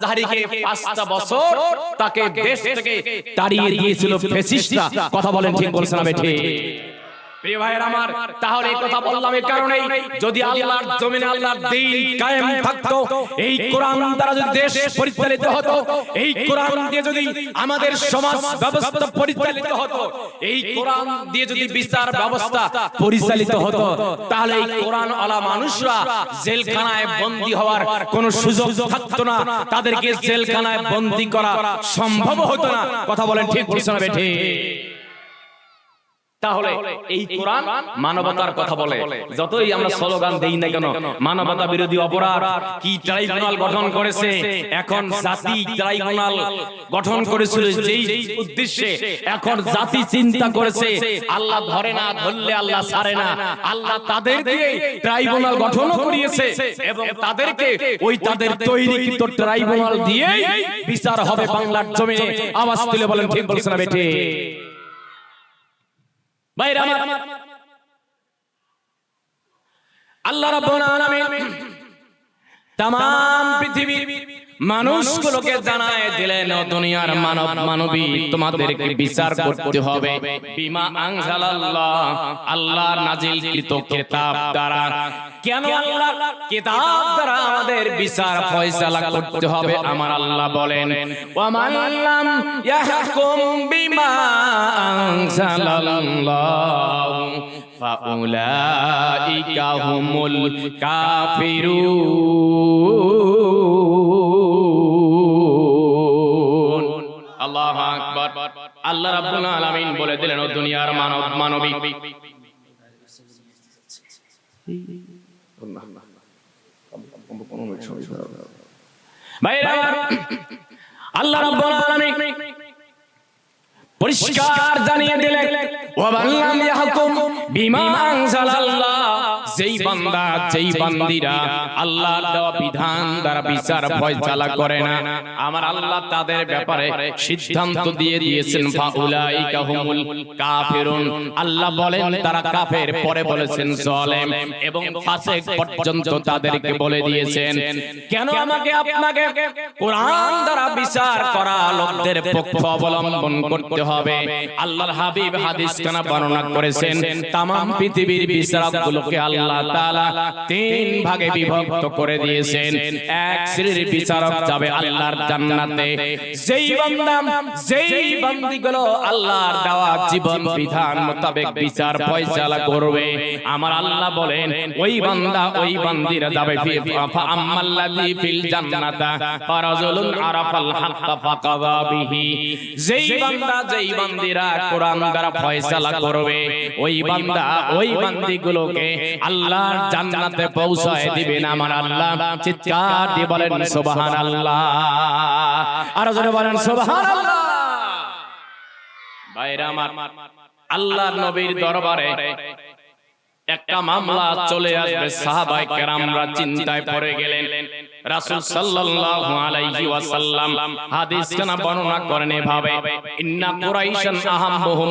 জাহারিকে পাঁচটা বছর তাকে দেশ থেকে তাড়িয়ে দিয়েছিল ফেসিস্টরা। কথা বলেন ঠিক বলছেন আমি বেঠে প্রিয় ভাইয়ের আমার তাহলে এই কথা বললাম এই কারণেই যদি আল্লাহর জমিনে আল্লাহর দ্বীন কায়েম থাকতো এই কোরআন দ্বারা যদি দেশ পরিচালিত হতো এই কোরআন দিয়ে যদি আমাদের সমাজ ব্যবস্থা পরিচালিত হতো এই কোরআন দিয়ে যদি বিচার ব্যবস্থা পরিচালিত হতো তাহলে এই কোরআন আলা মানুষরা জেলখানায় বন্দী হওয়ার কোনো সুযোগ থাকতো না তাদেরকে জেলখানায় বন্দী করা সম্ভব হতো না। কথা বলেন ঠিক বলছেন বেঠে তাহলে এই কোরআন মানবতার কথা বলে। যতই আমরা স্লোগান দেই না কেন মানবতা বিরোধী অপরাধ কি ট্রাইব্যুনাল গঠন করেছে এখন জাতি ট্রাইব্যুনাল গঠন করেছিল যেই উদ্দেশ্যে এখন জাতি চিন্তা করেছে আল্লাহ ধরে না ধরলে আল্লাহ ছাড়ে না। আল্লাহ তাদেরকে ট্রাইব্যুনাল গঠন করিয়েছে এবং তাদেরকে ওই তাদের তৈরিকৃত ট্রাইব্যুনাল দিয়ে বিচার হবে বাংলার জমিনে। আওয়াজ তুলে বলেন ঠিক বলছেন না বেটে ভাইরা আমার আল্লাহ রাব্বুল আলামিন তাম পৃথিবীর মানুষগুলোকে জানায় দিলেন দুনিয়ার মানব মানবী, তোমাদেরকে বিচার করতে হবে। বিমা আনজালাল্লাহ, আল্লাহ নাজিলকৃত কিতাব দ্বারা। কেন আল্লাহ কিতাব দ্বারা আমাদের বিচার ফয়সালা করতে হবে? আমার আল্লাহ বলেন ওয়া মান লাম ইয়াহকুম বিমা আনজালাল্লাহ, ফাউলাইকা হুমুল কাফিরুন। আল্লাহ রাব্বুল আলামিন বলে দিলেন, ও দুনিয়ার মানব মানবী ভাইরা আল্লাহ রাব্বুল আলামিন পরিষ্কার জানিয়ে দিলেন ওয়াবাল্লাম ইয়াহকুম বিমা আনজালাল্লাহ। যেই বান্দা, যেই বান্দিরা আল্লাহর দেওয়া বিধান দ্বারা বিচার ফয়সালা করে না। আমার আল্লাহ তাদের ব্যাপারে সিদ্ধান্ত দিয়ে দিয়েছেন, ফাউলাইকা হুমুল কাফিরুন। আল্লাহ বলেন, তারা কাফের, পরে বলেছেন জালেম। এবং ফাসিক পর্যন্ত তাদেরকে বলে দিয়েছেন, কেন আমাকে আপনাকে কোরআন দ্বারা বিচার করা লোকদের পক্ষ অবলম্বন করতে হবে? আল্লাহর হাবিব হাদিস কানা বর্ণনা করেছেন, তামাম পৃথিবীর বিচারকগুলোকে আল্লাহ তাআলা তিন ভাগে বিভক্ত করে দিয়েছেন। এক শ্রেণির বিচারক যাবে আল্লাহর জান্নাতে। যেই বান্দা, যেই বান্দিগুলো আল্লাহর দেওয়া জীবন বিধান মোতাবেক বিচার ফয়সালা করবে, আমার আল্লাহ বলেন, ওই বান্দা ওই বান্দিরা যাবে ফি ফিল জান্নাতা, ফারাজুলুন আরাফাল হাক্কা ফাকাদা বিহি। যেই বান্দা, যেই বান্দিরা কোরআন দ্বারা ফয়সালা করবে, ওই বান্দা ওই বান্দিগুলোকে আল্লাহর জান্নাতে পৌঁছায় দিবেন আমার আল্লাহ। চিৎকার দিয়ে বলেন সুবহানাল্লাহ। আর জোরে বলেন সুবহানাল্লাহ। ভাইরা আমার আল্লাহর নবীর দরবারে একটা মামলা চলে আসবে সাহাবাই কেরামরা চিন্তায় পড়ে গেলেন। রাসূল সাল্লাল্লাহু আলাইহি ওয়াসাল্লাম হাদিস কানা বর্ণনা করেন এভাবে। ইন্না কুরাইশান আহাম্মুহুম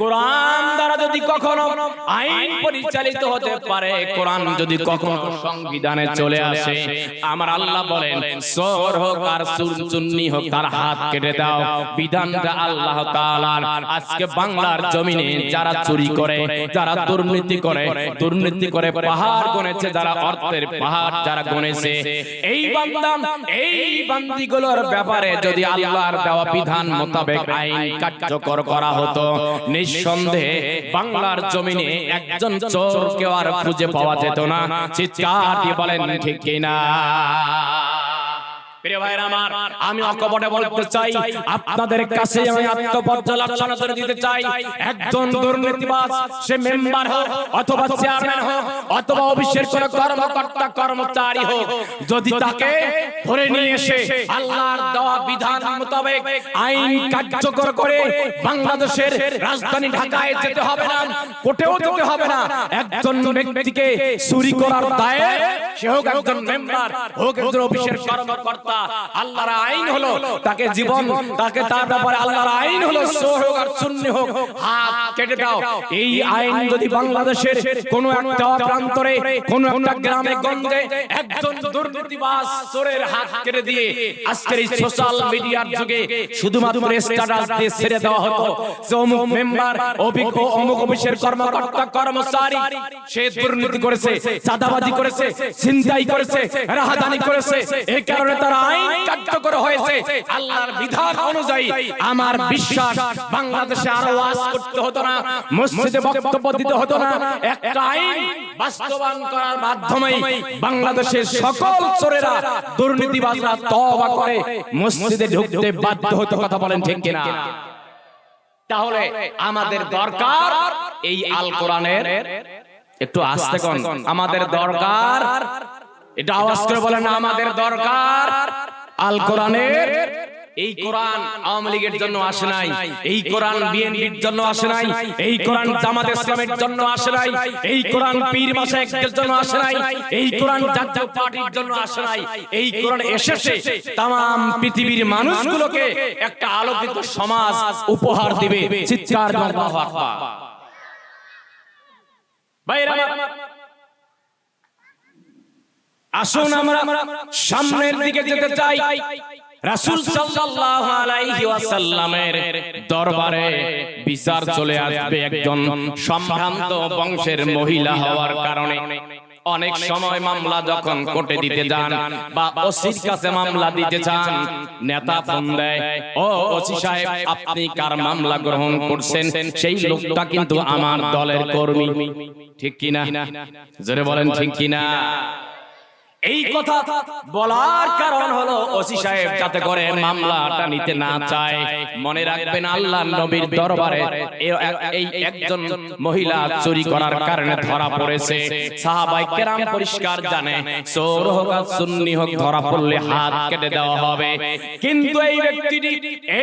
কোরআন দ্বারা যদি কখনো আইন পরিচালিত হতে পারে কোরআন যদি কখনো সংবিধানে চলে আসে আমার আল্লাহ বলেন সর হোক আর চুন্নি হোক তার হাত কেটে দাও বিধানটা আল্লাহ তাআলার আজকে বাংলার জমিনে যারা চুরি করে যারা দুর্নীতি করে দুর্নীতি করে পাহাড় গনেছে যারা অর্থের পাহাড় যারা গনেছে এই বান্দা এই বান্দিগুলোর ব্যাপারে যদি আল্লাহর দেওয়া বিধান মোতাবেক আইন কার্যকর করা হতো নিঃসন্দেহে বাংলার জমিনে একজন চোর কেউ আর খুঁজে পাওয়া যেত না। চিৎকার বলেন, ঠিক কিনা? প্রিয় ভাইরা আমার আমি অকপটে বলতে চাই আপনাদের কাছে আমি আত্মপর্যালোচনা করে দিতে চাই। একজন দুর্নীতিবাজ সে মেম্বার হোক অথবা চেয়ারম্যান হোক অথবা অফিসের কোন কর্মকর্তা কর্মচারী হোক যদি তাকে ধরে নিয়ে এসে আল্লাহর দেওয়া বিধান মোতাবেক আইন কার্যকর করে বাংলাদেশের রাজধানী ঢাকায় যেতে হবে না যেতে হবে না একজন ব্যক্তিকে চুরি করার দায়ে সে হোক একজন মেম্বার হোক একজন অফিসের কর্মকর্তা আল্লাহর আইন হলো তাকে জীবন তাকে তার ব্যাপারে আল্লাহর আইন হলো হোক আর চুন্নি হোক হাত কেটে দাও। এই আইন যদি বাংলাদেশের কোন একটা প্রান্তরে কোন একটা গ্রামে গঞ্জে একজন দুর্নীতিবাজ চোরের হাত কেটে দিয়ে আজকের এই সোশ্যাল মিডিয়ার যুগে শুধুমাত্র স্ট্যাটাস দিয়ে ছেড়ে দেওয়া হতো। যে অমুক মেম্বার অভিজ্ঞ অমুক অফিসের কর্মকর্তা কর্মচারী সে দুর্নীতি করেছে চাঁদাবাজি করেছে ছিনতাই করেছে রাহাদানি করেছে এই কারণে তার আইন কার্যকর হয়েছে। আল্লাহর বিধান অনুযায়ী আমার বিশ্বাস বাংলাদেশে আরও ওয়াজ করতে হতো না, মসজিদে বক্তব্য দিতে হতো না। একটা আইন বাস্তবায়ন করার মাধ্যমে বাংলাদেশের সকল চোরেরা দুর্নীতিবাজরা তওবা করে, মসজিদে ঢুকতে বাধ্য হতো কথা বলেন ঠিক কিনা? তাহলে আমাদের দরকার এই আল কোরআনের একটু আস্তে কোন। আমাদের দরকার এটা আওয়াজ করে বলেন আমাদের দরকার। আল কোরআনের এই কোরআন আওয়ামী লীগের জন্য আসে নাই এই কোরআন বিএনপির জন্য আসে নাই এই কোরআন জামাত ইসলামের জন্য আসে নাই এই কোরআন পীর মাশায়েখদের জন্য আসে নাই এই কোরআন জাতীয় পার্টির জন্য আসে নাই এই কোরআন এসেছে তাম পৃথিবীর মানুষগুলোকে একটা আলোকিত সমাজ উপহার দিবে চিৎকার করে আল্লাহু আকবার ভাইরা আমার, আসুন আমরা সামনের দিকে যেতে চাই। রাসূল সাল্লাল্লাহু আলাইহি ওয়াসাল্লামের দরবারে বিচার চলে আসবে একজন সম্ভ্রান্ত বংশের মহিলা হওয়ার কারণে। অনেক সময় মামলা যখন কোর্টে দিতে যান বা ওসির কাছে মামলা দিতে চান নেতা ফোন দেয় ও ওসি সাহেব আপনি কার মামলা গ্রহণ করছেন? সেই লোকটা কিন্তু আমার দলের কর্মী। ঠিক কিনা? জোরে বলেন ঠিক কিনা? এই কথা বলার কারণ হলো ওসি সাহেব যাতে করে মামলাটা নিতে না চায়। মনে রাখবেন আল্লাহ নবীর দরবারে এই একজন মহিলা চুরি করার কারণে ধরা পড়েছে। সাহাবাই কেরাম পরিষ্কার জানে। চোর হোক আর সুন্নি হোক ধরা পড়লে হাত কেটে দেওয়া হবে। কিন্তু এই ব্যক্তিটি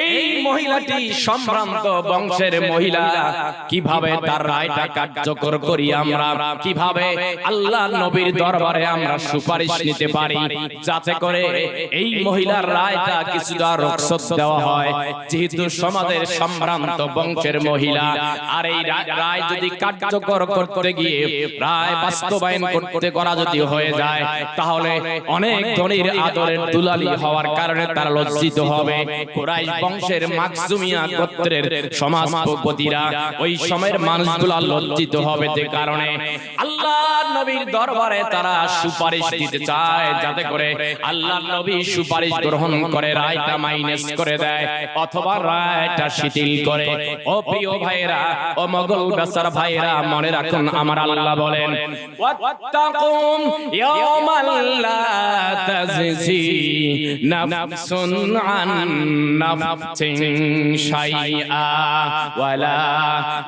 এই মহিলাটি সম্ভ্রান্ত বংশের মহিলা। কীভাবে তার রায়টা কার্যকর করি আমরা? কীভাবে আল্লাহ নবীর দরবারে আমরা সুপারিশ নিতে পারি যাতে করে এই মহিলার রায়টা কিছুটা রক্ষত দেওয়া হয় যেহেতু সমাজের সম্ভ্রান্ত বংশের মহিলা আর এই রায় যদি কার্যকর করতে গিয়ে রায় বাস্তবায়ন করতে করা যদি হয়ে যায় তাহলে অনেক ধনীর আদরের দুলালি হওয়ার কারণে তারা লজ্জিত হবে। কুরাইশ বংশের মাকসুমিয়া গোত্রের সমাজপতিরা ওই সময়ের মানুষগুলা লজ্জিত হবে যে কারণে আল্লাহ নবীর দরবারে তারা সুপারিশ দিতে চায়, যাতে করে আল্লাহ নবী সুপারিশ গ্রহণ করে, রায়টা মাইনাস করে দেয়, অথবা রায়টা শিথিল করে। ও প্রিয় ভাইরা ও মগল বেসার ভাইরা মনে রাখুন, আমার আল্লাহ বলেন, ওয়াত্তাকুম ইয়াওমাল লা তাজজি নাফসুন আন নাফসিন শাইআ ওয়ালা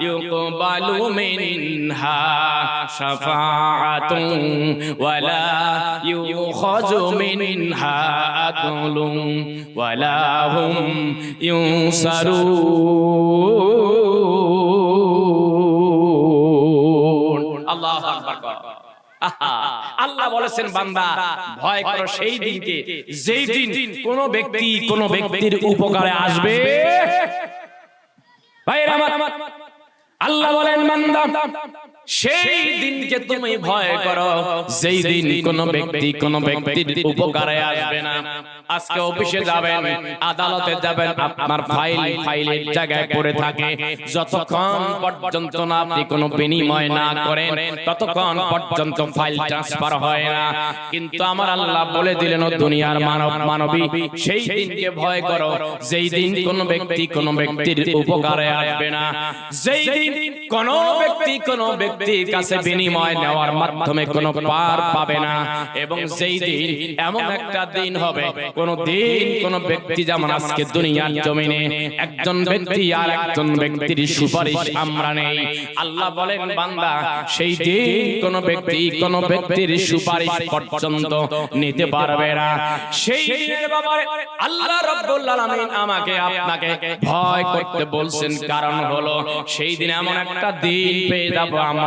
ইউকবালু মিনহা শাফাআতুন ওয়ালা মিনহা আদলুন ওয়ালা হুম। ইউসারুন আল্লাহু আকবার। আহা, আল্লাহ বলেছেন বান্দা ভয় করো সেই দিনকে যেই দিন কোন ব্যক্তি কোন ব্যক্তির উপকারে আসবে। ভাইরা আমার আল্লাহ বলেন বান্দা সেই দিনকে তুমি ভয় করো। যেই দিন কোন ব্যক্তি কোন ব্যক্তির উপকারে আসবে না। আজকে অফিসে যাবেন আদালতে যাবেন আপনার ফাইল ফাইলের জায়গায় পড়ে থাকে। যতক্ষণ পর্যন্ত না আপনি কোনো বিনিময় না করেন ততক্ষণ পর্যন্ত ফাইল ট্রান্সফার হয় না। কিন্তু আমার আল্লাহ বলে দিলেন ও দুনিয়ার মানব মানবী সেই দিনকে ভয় করো। যেই দিন কোন ব্যক্তি কোন ব্যক্তির উপকারে আসবে না। যেই দিন কোন ব্যক্তি কোন ব্যক্তির কাছে বিনিময় নেওয়ার মাধ্যমে কোনো পার পাবে না। এবং যেই দিন এমন একটা দিন হবে। কোন দিন কোন ব্যক্তি যেমন আজকে দুনিয়ার জমিনে একজন ব্যক্তি আর একজন ব্যক্তির সুপারিশ আমরা নেই। আল্লাহ বলেন বান্দা সেই দিন কোন ব্যক্তি কোন ব্যক্তির সুপারিশ পর্যন্ত নিতে পারবে না। সেই দিনের ব্যাপারে আল্লাহ রাব্বুল আলামিন আমাকে আপনাকে ভয় করতে বলছেন। কারণ হলো সেই দিন এমন একটা দিন পেয়ে যাব আমরা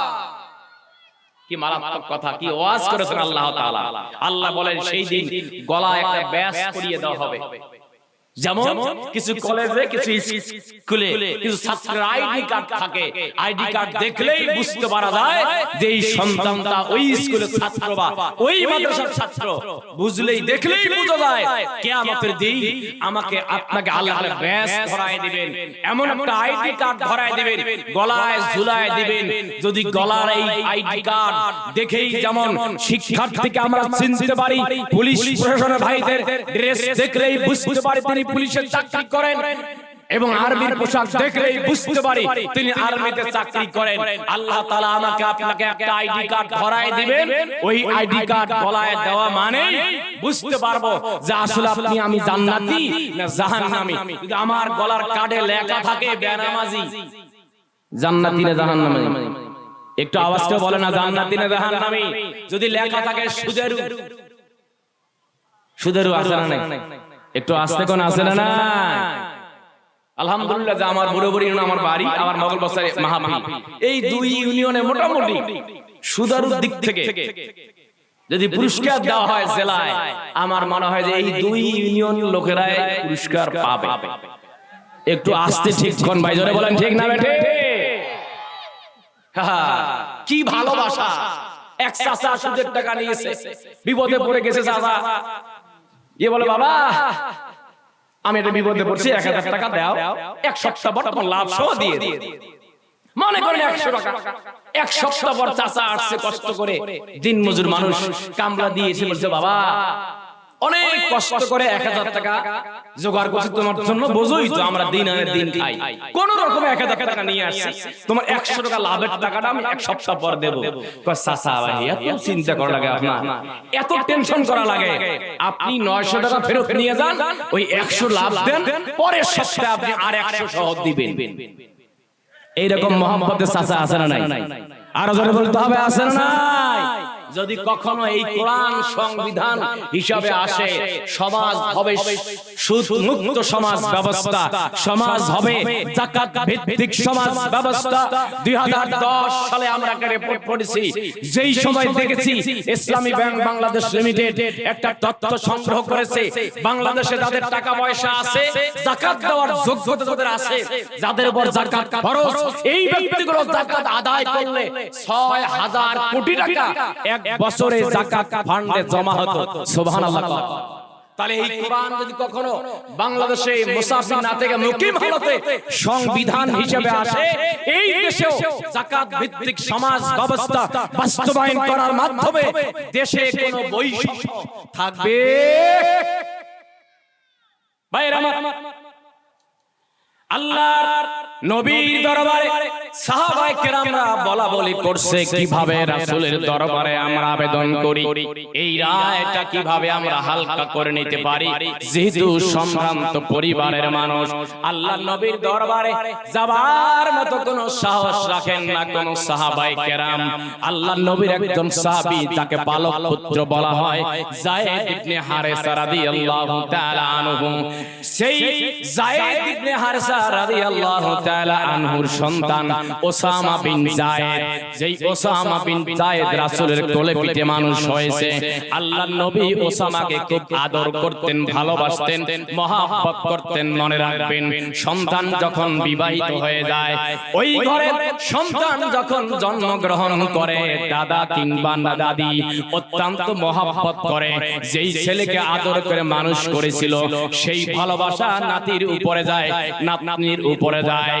কি মারাত্মক কথা, কি ওয়াজ করেছেন আল্লাহ তাআলা। আল্লাহ বলেন, সেই দিন গলা একটা ব্যাস করিয়ে দেওয়া হবে। যেমন কিছু কলেজে কিছু স্কুলে কিছু ছাত্রের আইডি কার্ড থাকে। আইডি কার্ড দেখলেই বুঝতে পারা যায় যে এই সন্তানটা ওই স্কুলের ছাত্র বা ওই মাদ্রাসার ছাত্র। বুঝলেই দেখলেই বোঝা যায় কিয়ামতের দিন আমাকে আপনাকে আল্লাহ ব্যাস ধরায় দিবেন। এমন একটা আইডি কার্ড ধরায় দিবেন। গলায় ঝুলায় দিবেন। যদি গলার এই আইডি কার্ড দেখেই যেমন শিক্ষার্থীকে আমরা চিনতে পারি পুলিশ প্রশাসনের ভাইদের ড্রেস দেখলেই বুঝতে পারি তিনি পুলিশের চাকরি করেন এবং আর্মির পোশাক দেখলেই বুঝতে পারি তিনি আর্মিতে চাকরি করেন। আল্লাহ তাআলা আমাকে আপনাকে একটা আইডি কার্ড ধরায় দিবেন। ওই আইডি কার্ড গলায় দেওয়া মানে বুঝতে পারব যে আসলে আপনি আমি জান্নাতি না জাহান্নামী। যদি আমার গলার কার্ডে লেখা থাকে বেনামাজি। জান্নাতি না জাহান্নামী। একটু আওয়াজটা বলে না জান্নাতি না জাহান্নামী। যদি লেখা থাকে সুদেরু। সুদেরু না নাই? একটু আস্তে কোন আছে না আলহামদুলিল্লাহ যে আমার বুড়ো বুড়ি আমার বাড়ি আমার মগল বসারে মাহাবি এই দুই ইউনিয়নে মোটামুটি সুদারুর দিক থেকে যদি পুরস্কার দেওয়া হয় জেলায় আমার মনে হয় যে এই দুই ইউনিয়ন লোকেরাই পুরস্কার পাবে। একটু আস্তে ঠিক কোন ভাই জোরে বলেন ঠিক না বেঠে? কি ভালোবাসা? এক চাচা সুদের টাকা নিয়েছে। বিপদে পড়ে গেছে চাচা। ইয়ে বলে বাবা আমি এটা বিপদে পড়ছি এক হাজার টাকা দাও এক সপ্তাহ পর তোমার লাভ সহ দিয়ে দিয়ে মনে করেন একশো টাকা এক সপ্তাহ পর চাচা আসছে কষ্ট করে দিন মজুর মানুষ কামলা দিয়েছে বলছে বাবা অনেক কষ্ট করে এক হাজার টাকা জোগাড় করছি তোমার জন্য। বোঝোই তো আমরা দিন আনের দিন খাই। কোন রকমে এক হাজার টাকা নিয়ে আসছি। তোমার একশো টাকা লাভের টাকাটা আমি এক সপ্তাহ পর দেবো। কয়, চাচা ভাই এত চিন্তা করা লাগে আপনার। এত টেনশন করা লাগে। আপনি নয়শো টাকা ফেরত নিয়ে যান ওই একশো লাভ দেন পরের সপ্তাহে আপনি আর একশো সহ দিবেন। এইরকম মোহাম্মদের চাচা আছে না নাই? আরও জোরে বলতে হবে আছে না নাই? যদি কখনো এই কোরআন সংবিধান হিসাবে আসে, সমাজ হবে সুদ মুক্ত সমাজ ব্যবস্থা, সমাজ হবে জাকাত ভিত্তিক সমাজ ব্যবস্থা। 2010 সালে আমরা একটা রিপোর্ট পড়েছি, যেই সময় দেখেছি ইসলামী ব্যাংক বাংলাদেশ লিমিটেড একটা তথ্য সংগ্রহ করেছে, বাংলাদেশে যাদের টাকা পয়সা আছে, জাকাত দেওয়ার যোগ্যতা যাদের আছে, যাদের উপর জাকাত খরচ, এই ব্যক্তিগুলো জাকাত আদায় করলে 6000 কোটি টাকা এক বছরে জাকাত ফান্ডে জমা হতো। সুবহানাল্লাহ। তাহলে এই কোরআন যদি কখনো বাংলাদেশে মুসাফির না থেকে মুকিম হালতে সংবিধান হিসেবে আসে এই দেশেও জাকাত ভিত্তিক সমাজ ব্যবস্থা বাস্তবায়ন করার মাধ্যমে দেশে কোনো বৈষম্য থাকবে। ভাইরা আমার আল্লাহর নবীর দরবারে সাহাবায়ে কেরামরা বলা বলি করছে কীভাবে রাসূলের দরবারে আমরা আবেদন করি? এই রায়টা কীভাবে আমরা হালকা করে নিতে পারি? যেহেতু সম্ভ্রান্ত পরিবারের মানুষ আল্লাহ নবীর দরবারে যাবার মতো কোনো সাহস রাখেন না কোন সাহাবায়ে কেরাম। আল্লাহ নবীর একজন সাহাবী তাকে পালক পুত্র বলা হয় যায়েদ ইবনে হারেসা রাদিয়াল্লাহু তাআলা আনহু। সেই যায়েদ ইবনে হারেসা রাদিয়াল্লাহু তাআলা আনহুর সন্তান ওসামা বিন যায়েদ। যেই ওসামা বিন যায়েদ রাসূলের কোলে পিঠে মানুষ হয়েছে। আল্লাহর নবী ওসামাকে খুব আদর করতেন ভালোবাসতেন মহাব্বত করতেন মনে রাখবেন সন্তান যখন বিবাহিত হয়ে যায় ওই ঘরে সন্তান যখন জন্মগ্রহণ করে দাদা কিংবা দাদি অত্যন্ত মহাব্বত করে যেই ছেলেকে আদর করে মানুষ করেছিল সেই ভালোবাসা নাতির উপরে যায় নাতনির উপরে যায়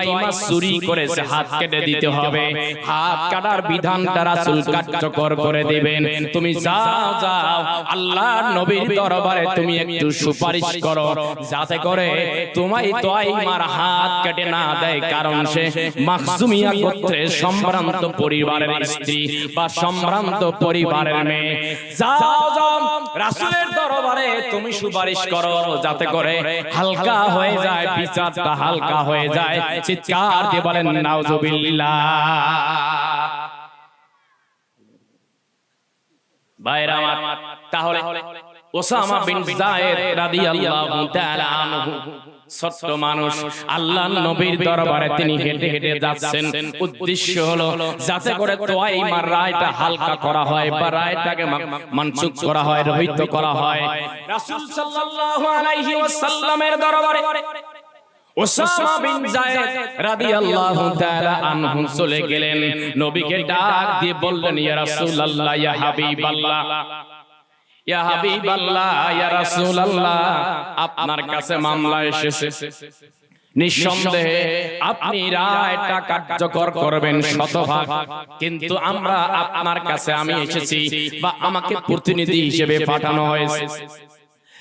তোয়াইমা চুরি করেছে হাত কেটে দিতে হবে। হাত কাটার বিধানটা রাসূল কার্যকর করে দিবেন। তুমি যাও যাও আল্লাহর নবীর দরবারে তুমি একটু সুপারিশ করো। যাতে করে তোমায় হাত কেটে না দেয়। কারণ সে মাখজুমিয়া গোত্রের সম্ভ্রান্ত পরিবারের স্ত্রী বা সম্ভ্রান্ত পরিবারের মেয়ে। যাও। যাও। রাসূলের দরবারে তুমি সুপারিশ করো যাতে করে হালকা হয়ে যায় বিচারটা হালকা হয়ে যায়। চিৎকার দিয়ে বলেন নাউজুবিল্লাহ। ভাইরা আমার তাহলে ওসামা বিন যায়েদ রাদিয়াল্লাহু তাআলা আনহু ছোট্ট মানুষ আল্লাহর নবীর দরবারে তিনি হেঁটে হেঁটে যাচ্ছেন। উদ্দেশ্য হলো যাতে করে তোয়াইমার রায়টা হালকা করা হয় বা রায়টাকে মানসুখ করা হয় রহিত করা হয়। রাসূল সাল্লাল্লাহু আলাইহি ওয়াসাল্লামের দরবারে ওসামা বিন যায়েদ রাদিয়াল্লাহু তাআলা আনহু চলে গেলেন। নবীকে ডাক দিয়ে বললেন ইয়া রাসূলুল্লাহ ইয়া হাবিবাল্লাহ। ইয়া হাবিবাল্লাহ ইয়া রাসূলুল্লাহ। আপনার কাছে মামলা এসেছে। নিঃসন্দেহে আপনি রায়টা কার্যকর করবেন শতভাগ। কিন্তু আমরা আপনার কাছে আমি এসেছি বা আমাকে প্রতিনিধি হিসেবে পাঠানো হয়েছে।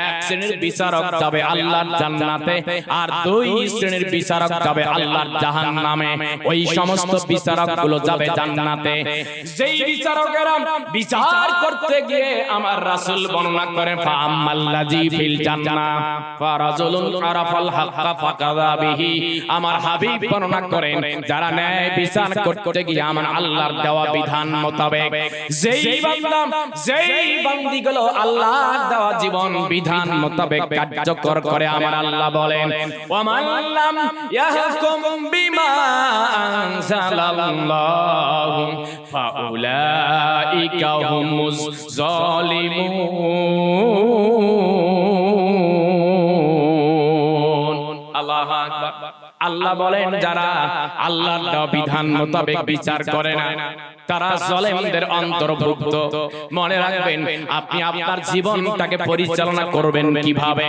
এক শ্রেণির বিচারক যাবে আল্লাহর জান্নাতে আর দুই শ্রেণির বিচারক যাবে আল্লাহর জাহান্নামে। ওই সমস্ত বিচারকগুলো যাবে জান্নাতে। যেই বিচারকেরা বিচার করতে গিয়ে আমার রাসূল বর্ণনা করেন ফাআম্মাল্লাযী ফিল জান্নাহ। ফারাজুলুন আরাফাল হাক্কা ফাকাযা বিহি। আমার হাবিব বর্ণনা করেন যারা ন্যায় বিচার করতে গিয়ে আমার আল্লাহর দেওয়া বিধান মোতাবেক যেই বান্দা যেই বান্দিগুলো আল্লাহর দেওয়া জীবন বিধান মোতাবেক কার্যকর করে আমার আল্লাহ বলেন। ইয়াহকুম ফাউলাইকা হুমুজ জালিমুন। আল্লাহু আকবার। আল্লাহ বলেন, যারা আল্লাহর বিধান মোতাবেক বিচার করে না তারা জলেমদের অন্তর্ভুক্ত। মনে রাখবেন আপনি আপনার জীবনটাকে পরিচালনা করবেন কীভাবে?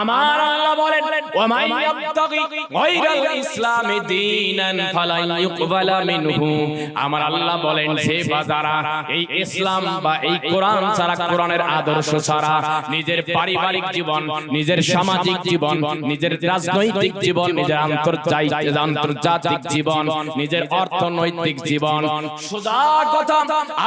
আমার আল্লাহ বলেন ওয়ামাই ইয়াবতাগি গায়রাল ইসলামি দীনান ফালান ইউকবালা মিনহু। আমার আল্লাহ বলেন যে বা যারা এই ইসলাম বা এই কোরআন ছাড়া কোরআনের আদর্শ ছাড়া নিজের পারিবারিক জীবন নিজের সামাজিক জীবন নিজের রাজনৈতিক জীবন নিজের আন্তর্জাতিক আন্তর্জাতিক জীবন নিজের অর্থনৈতিক জীবন কথা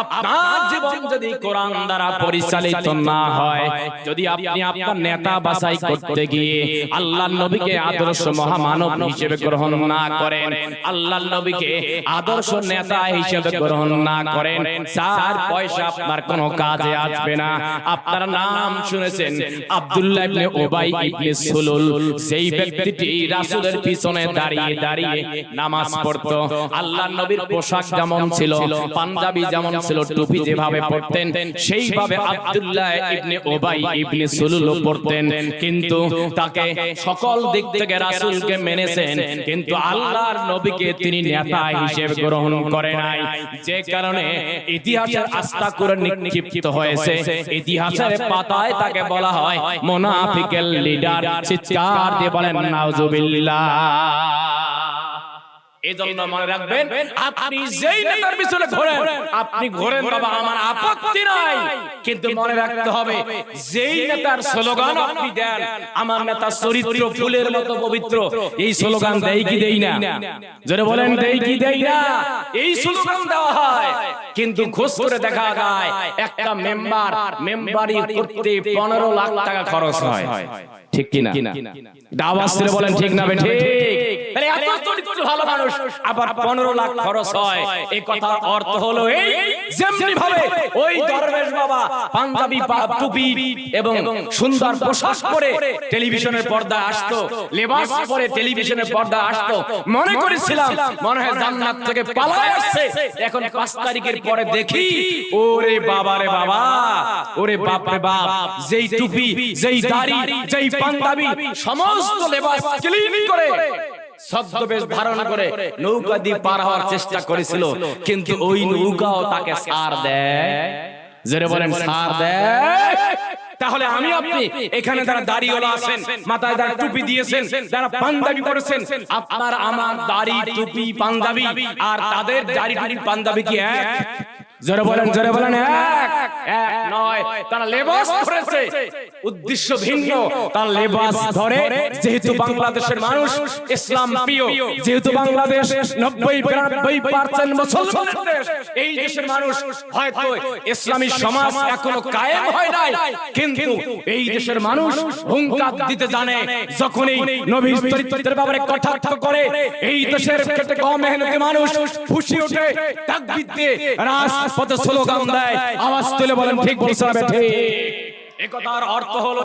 আপনার জীবন যদি কোরআন দ্বারা পরিচালিত না হয় যদি আপনি আপনার নেতা বাছাই করতে গিয়ে আল্লাহর নবীকে আদর্শ মহামানব হিসেবে গ্রহণ না করেন আল্লাহর নবীকে আদর্শ নেতা হিসেবে গ্রহণ না করেন চার পয়সা আপনার কোনো কাজে আসবে না। আপনার নাম শুনেছেন আব্দুল্লাহ ইবনে উবাই ইবনে সুলুল সেই ব্যক্তিটি রাসূলের পিছনে দাঁড়িয়ে দাঁড়িয়ে নামাজ পড়তো। আল্লাহর নবীর পোশাক যেমন ছিল পাঞ্জাবি যেমন ছিল, টুপি যেভাবে পড়তেন সেইভাবে আব্দুল্লাহ ইবনে উবাই ইবনে সুলুল পড়তেন কিন্তু তাকে সকল দিক থেকে রাসূলকে মেনেছেন, কিন্তু আল্লাহর নবীকে তিনি নেতা হিসেবে গ্রহণ করে নাই। যে কারণে ইতিহাসের আস্থা করে নিক্ষিপ্ত হয়েছে। ইতিহাসের পাতায় তাকে বলা হয় মুনাফিকের লিডার, চিৎকার দিয়ে বলেন, নাউজুবিল্লাহ। এজন্য মনে রাখবেন আপনি যেই নেতার পিছনে ঘোরেন আপনি ঘোরেন বাবা আমার আপত্তি নাই। কিন্তু মনে রাখতে হবে যেই নেতার স্লোগান আপনি দেন আমার নেতার চরিত্র ফুলের মতো পবিত্র। এই স্লোগান দেই কি দেই না। জোরে বলেন দেই কি দেই না। এই স্লোগান দেওয়া হয়। কিন্তু খোঁজ করে দেখা যায় একটা মেম্বার মেম্বারি করতে পনেরো লাখ টাকা খরচ হয়। ঠিক কিনা? দাওয়াত ছেড়ে বলেন ঠিক না বে ঠিক তাহলে এত চরিত্র ভালো মানুষ আবার পনেরো লাখ খরচ হয়। এই কথার অর্থ হলো এই যেমনি ভাবে ওই দরবেশ বাবা পাঞ্জাবি টুপি এবং সুন্দর পোশাক পরে টেলিভিশনের পর্দা আসতো। লেবাস পরে টেলিভিশনের পর্দা আসতো। মনে করেছিলাম মনে হয় জান্নাত থেকে পালায় আসছে। এখন পাঁচ তারিখের পরে দেখি ওরে বাবা রে বাবা ওরে বাপ রে বাপ যেই টুপি যেই দাড়ি যেই পাঞ্জাবি সমস্ত লেবাস ক্লিন করে ছদ্মবেশ ধারণ করে নৌকা দিয়ে পার হওয়ার চেষ্টা করেছিল কিন্তু ওই নৌকাও তাকে সার দেয়। জেরে বলেন সার দেয়। তাহলে আমি আপনি এখানে যারা দাড়িওয়ালা আছেন মাথায় যারা টুপি দিয়েছেন যারা পাঞ্জাবি করেছেন আপনার আমার দাড়ি টুপি পাঞ্জাবি আর তাদের দাড়ি টুপি পাঞ্জাবি কি এক? জোরে বলেন জোরে বলেন এক? এক নয় তারা লেবাস ধরেছে। উদ্দেশ্য ভিন্ন। তার লেবাস ধরে যেহেতু বাংলাদেশের মানুষ ইসলাম প্রিয় যেহেতু বাংলাদেশ নব্বই বিরানব্বই পার্সেন্ট এই দেশের মানুষ হয়তো ইসলামী সমাজ এখনও কায়েম হয় নাই। কিন্তু এই দেশের মানুষ হুঙ্কার দিতে জানে। যখনই নবীর চরিত্রের ব্যাপারে করে এই দেশের কম মেহনতি মানুষ খুশি ওঠে দিয়ে রাজপথে স্লোগান দেয়। আওয়াজ তুলে বলেন ঠিক বলছে ঠিক একথার অর্থ হলো